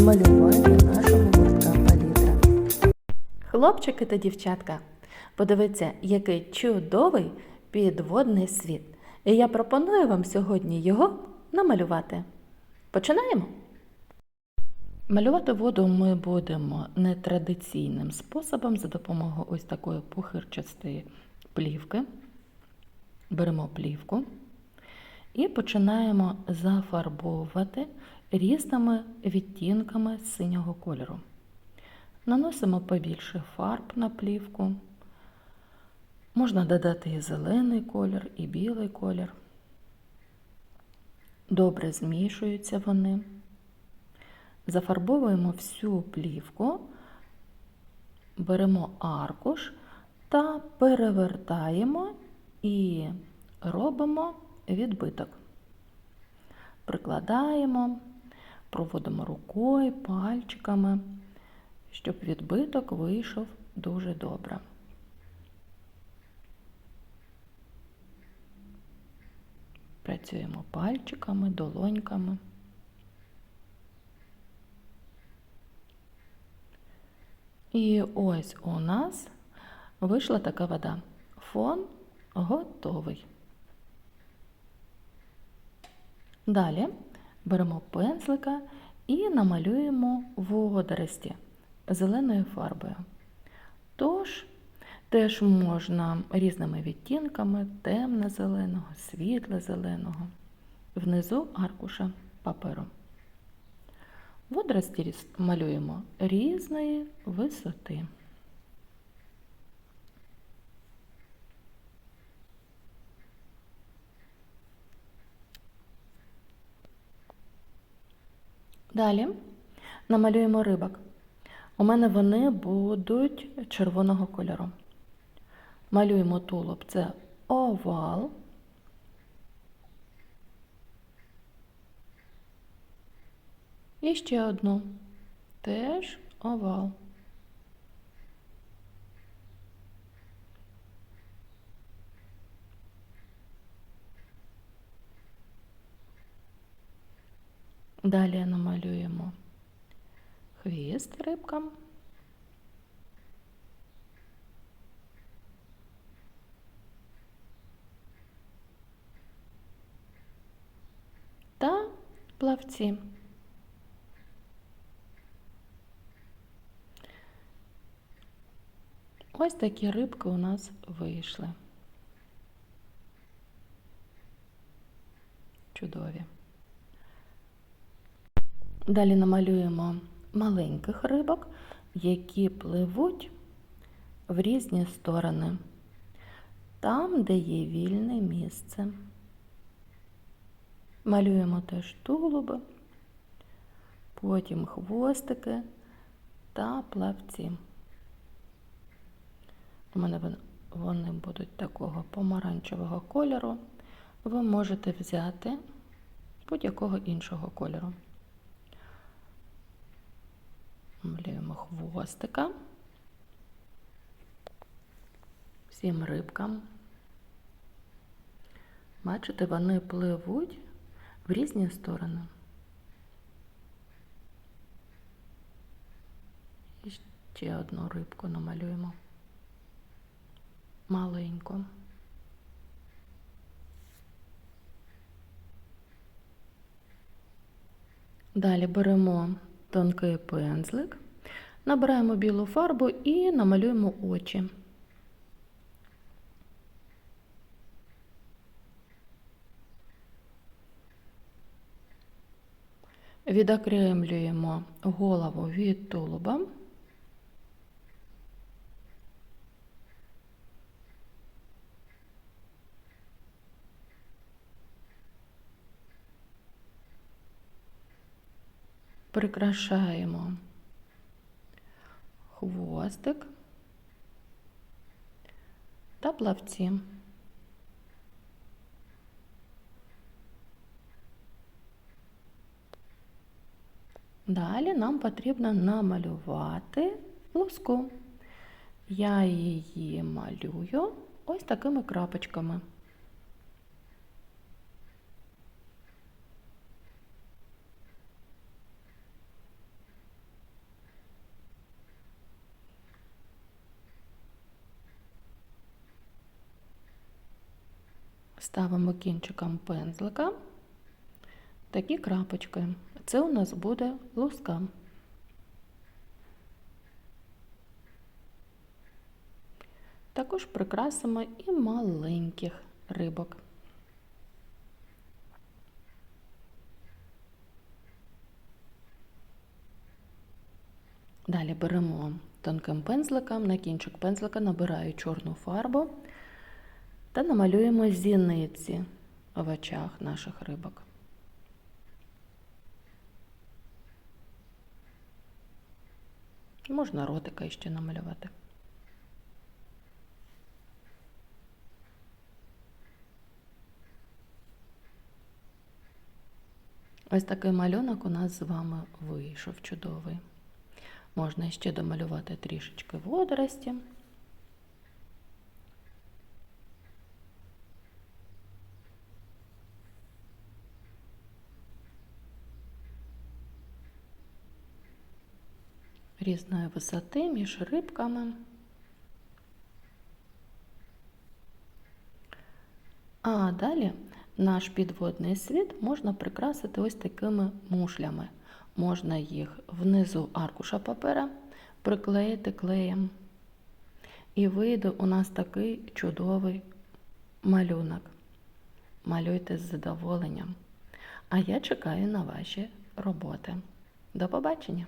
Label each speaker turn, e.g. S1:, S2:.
S1: гості нашого гуртка палітра. Хлопчики та дівчатка, подивіться, який чудовий підводний світ. І я пропоную вам сьогодні його намалювати. Починаємо? Малювати воду ми будемо нетрадиційним способом за допомогою ось такої пухирчастої плівки. Беремо плівку і починаємо зафарбовувати різними відтінками синього кольору. Наносимо побільше фарб на плівку. Можна додати і зелений колір, і білий колір. Добре змішуються вони. Зафарбовуємо всю плівку, беремо аркуш та перевертаємо і робимо відбиток. Прикладаємо, проводимо рукою, пальчиками, щоб відбиток вийшов дуже добре. Працюємо пальчиками, долоньками. І ось у нас вийшла така вода. Фон готовий. Далі беремо пензлика і намалюємо водорості зеленою фарбою. Тож, теж можна різними відтінками темно-зеленого, світло-зеленого, внизу аркуша паперу. Водорості малюємо різної висоти. Далі намалюємо рибок. У мене вони будуть червоного кольору. Малюємо тулуб це овал. І ще одну. Теж овал. Далі намалюємо хвіст рибкам. Та плавці. Ось такі рибки у нас вийшли. Чудові. Далі намалюємо маленьких рибок, які пливуть в різні сторони, там, де є вільне місце. Малюємо теж тулуби, потім хвостики та плавці. У мене вони будуть такого помаранчевого кольору. Ви можете взяти будь-якого іншого кольору. Малюємо хвостика всім рибкам. Бачите, вони пливуть в різні сторони. І ще одну рибку намалюємо. Маленьку. Далі беремо тонкий пензлик, набираємо білу фарбу і намалюємо очі. Відокремлюємо голову від тулуба. Прикрашаємо хвостик та плавці. Далі нам потрібно намалювати луску. Я її малюю ось такими крапочками. Ставимо кінчиком пензлика такі крапочки. Це у нас буде луска. Також прикрасимо і маленьких рибок. Далі беремо тонким пензликом, на кінчик пензлика набираю чорну фарбу та намалюємо зіниці в очах наших рибок. Можна ротика ще намалювати. Ось такий малюнок у нас з вами вийшов чудовий. Можна ще домалювати трішечки водорості. Різної висоти між рибками. А далі наш підводний світ можна прикрасити ось такими мушлями. Можна їх внизу аркуша папера приклеїти клеєм. І вийде у нас такий чудовий малюнок. Малюйте з задоволенням. А я чекаю на ваші роботи. До побачення!